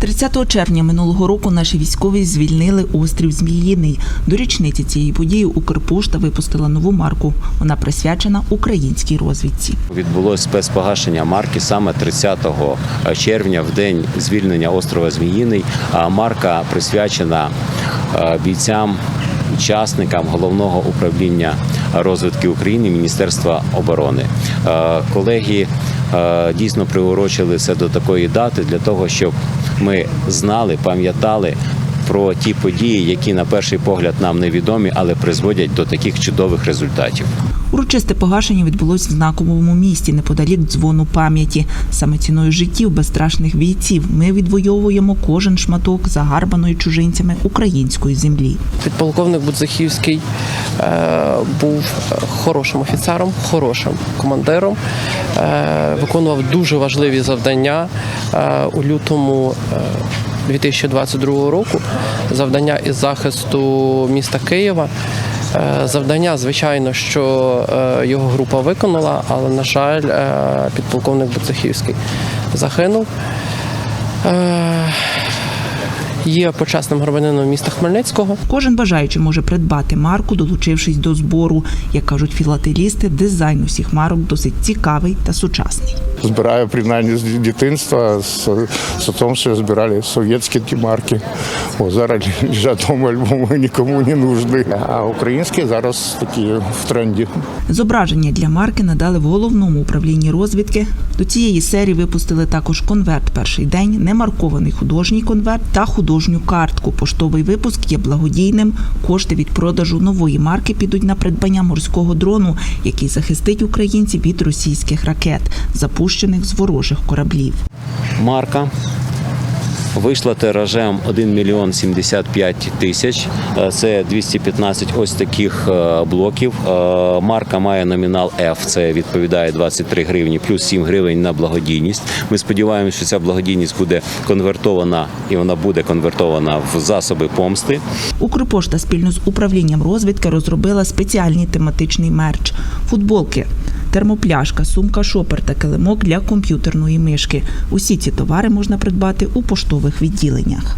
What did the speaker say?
30 червня минулого року наші військові звільнили острів Зміїний. До річниці цієї події Укрпошта випустила нову марку. Вона присвячена українській розвідці. Відбулось спецпогашення марки саме 30 червня, в день звільнення острова Зміїний. Марка присвячена е, бійцям, учасникам головного управління розвитки України Міністерства оборони. Е, Колеги е, дійсно приурочили це до такої дати для того, щоб ми знали, пам'ятали. Про ті події, які на перший погляд нам невідомі, але призводять до таких чудових результатів. Урочисте погашення відбулось в знаковому місті неподалік дзвону пам'яті. Саме ціною життів безстрашних бійців ми відвоюємо кожен шматок загарбаної чужинцями української землі. Підполковник Будзахівський е, був хорошим офіцером, хорошим командиром, е, виконував дуже важливі завдання е, у лютому. е, 2022 року завдання із захисту міста Києва. Е, Завдання, звичайно, що е, його група виконала, але, на жаль, е, підполковник Буцехівський загинув. Є почесним громадянином міста Хмельницького. Кожен бажаючий може придбати марку, долучившись до збору. Як кажуть філателісти, дизайн усіх марок досить цікавий та сучасний. Збираю принаймні з дитинства з, з тому, що збирали совєтські ті марки. О, зараз лежать дома альбоми нікому не нужні. А українські зараз такі в тренді. Зображення для марки надали в головному управлінні розвідки. До цієї серії випустили також конверт перший день, немаркований художній конверт та художню картку. Поштовий випуск є благодійним. Кошти від продажу нової марки підуть на придбання морського дрону, який захистить українців від російських ракет, запущених з ворожих кораблів. Марка вийшла тиражем 1 мільйон 75 тисяч. Е, Це 215 ось таких е, блоків. Е, Марка має номінал F, це відповідає 23 гривні, плюс 7 гривень на благодійність. Ми сподіваємося, що ця благодійність буде конвертована і вона буде конвертована в засоби помсти. Укрпошта спільно з управлінням розвідки розробила спеціальний тематичний мерч футболки. Термопляшка, сумка, шопер та килимок для комп'ютерної мишки. Усі ці товари можна придбати у поштових відділеннях.